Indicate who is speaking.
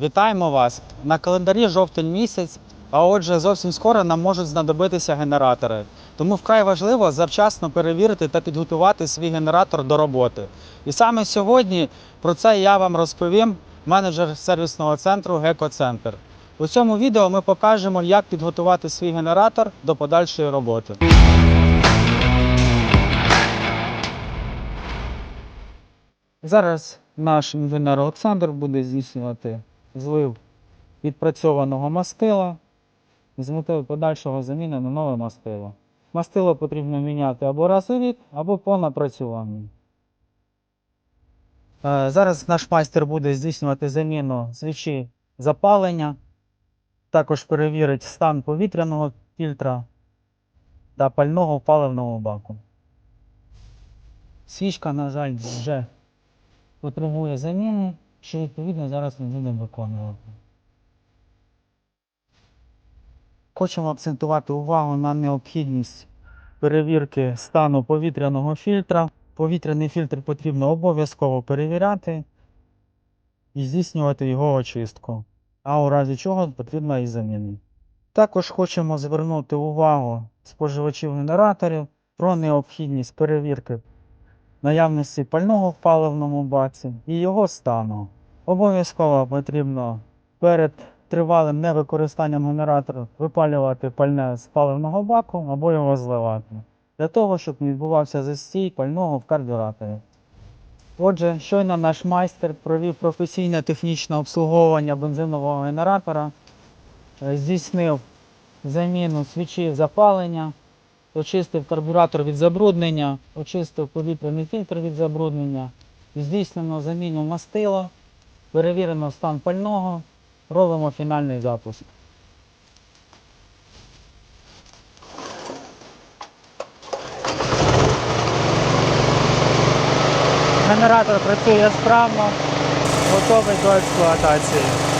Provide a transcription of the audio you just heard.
Speaker 1: Вітаємо вас на календарі жовтень місяць. А отже, зовсім скоро нам можуть знадобитися генератори. Тому вкрай важливо завчасно перевірити та підготувати свій генератор до роботи. І саме сьогодні про це я вам розповім, менеджер сервісного центру Гекоцентр. У цьому відео ми покажемо, як підготувати свій генератор до подальшої роботи. Зараз наш інженер Олександр буде здійснювати злив відпрацьованого мастила з метою подальшого заміни на нове мастило. Мастило потрібно міняти або раз у рік, або по напрацюванню. Е, Зараз наш майстер буде здійснювати заміну свічі запалення, також перевірить стан повітряного фільтра та пального в паливному баку. Свічка, на жаль, вже потребує заміни, що відповідно зараз ми будемо виконувати. Хочемо акцентувати увагу на необхідність перевірки стану повітряного фільтра. Повітряний фільтр потрібно обов'язково перевіряти і здійснювати його очистку, а у разі чого потрібна і заміна. Також хочемо звернути увагу споживачів генераторів про необхідність перевірки наявності пального в паливному баці і його стану. Обов'язково потрібно перед тривалим невикористанням генератора випалювати пальне з паливного баку або його зливати, для того, щоб не відбувався застій пального в карбюраторі. Отже, щойно наш майстер провів професійне технічне обслуговування бензинового генератора, е, здійснив заміну свічів запалення, очистив карбюратор від забруднення, очистив повітряний фільтр від забруднення, здійснено заміну мастила, перевірено стан пального, робимо фінальний запуск. Генератор працює справно, готовий до експлуатації.